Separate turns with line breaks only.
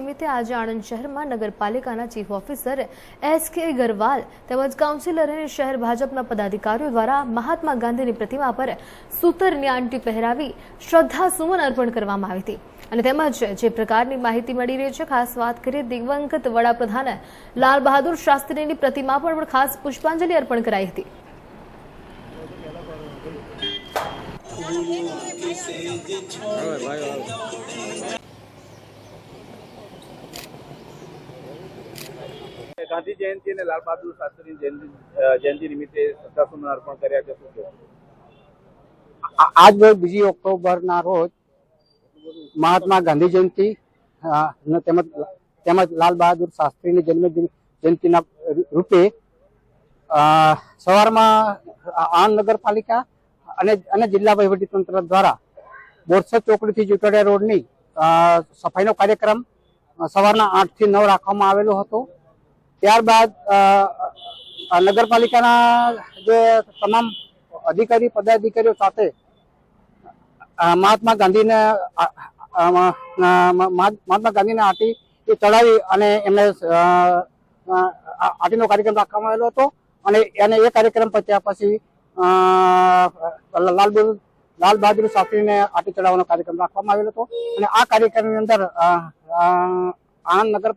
નિમિત્તે આજે આણંદ શહેરમાં નગરપાલિકાના ચીફ ઓફિસર એસ કે ગરવાલ તેમજ કાઉન્સિલર અને શહેર ભાજપના પદાધિકારીઓ દ્વારા મહાત્મા ગાંધીની પ્રતિમા પર સૂતરની આંટી પહેરાવી શ્રદ્ધાસુમન અર્પણ કરવામાં આવી હતી. અને તેમજ જે પ્રકારની માહિતી મળી રહી છે, ખાસ વાત કરીએ દિવંગત વડાપ્રધાન લાલ બહાદુર શાસ્ત્રીની પ્રતિમા પર પણ ખાસ પુષ્પાંજલિ અર્પણ કરાઈ હતી.
ગાંધી જયંતિ અને લાલ બહાદુર શાસ્ત્રી જયંતિ નિમિત્તે શ્રદ્ધાસુમન અર્પણ કર્યા છે શું?
આજ રોજ બીજી ઓક્ટોબરના રોજ મહાત્મા ગાંધી જયંતિ તેમજ તેમજ લાલ બહાદુર શાસ્ત્રીની જન્મ જયંતિના રૂપે સવારમાં આણંદ નગરપાલિકા અને અને જિલ્લા વહીવટી તંત્ર દ્વારા બોરસદ ચોકડીથી જુટોડિયા રોડની સફાઈનો કાર્યક્રમ સવારના આઠથી નવ રાખવામાં આવેલો હતો ત્યારબાદ નગરપાલિકાના જે તમામ અધિકારી પદાધિકારીઓ સાથે મહાત્મા ગાંધીને મહાત્મા ગાંધીને આટી એ ચડાવી અને એમને આટીનો કાર્યક્રમ રાખવામાં આવેલો હતો. અને એને એ કાર્યક્રમ પત્યા પછી અ, લાલ લાલ બહાદુર શાસ્ત્રીને આટી ચડાવવાનો કાર્યક્રમ રાખવામાં આવેલો હતો. અને આ કાર્યક્રમની અંદર આણંદ નગર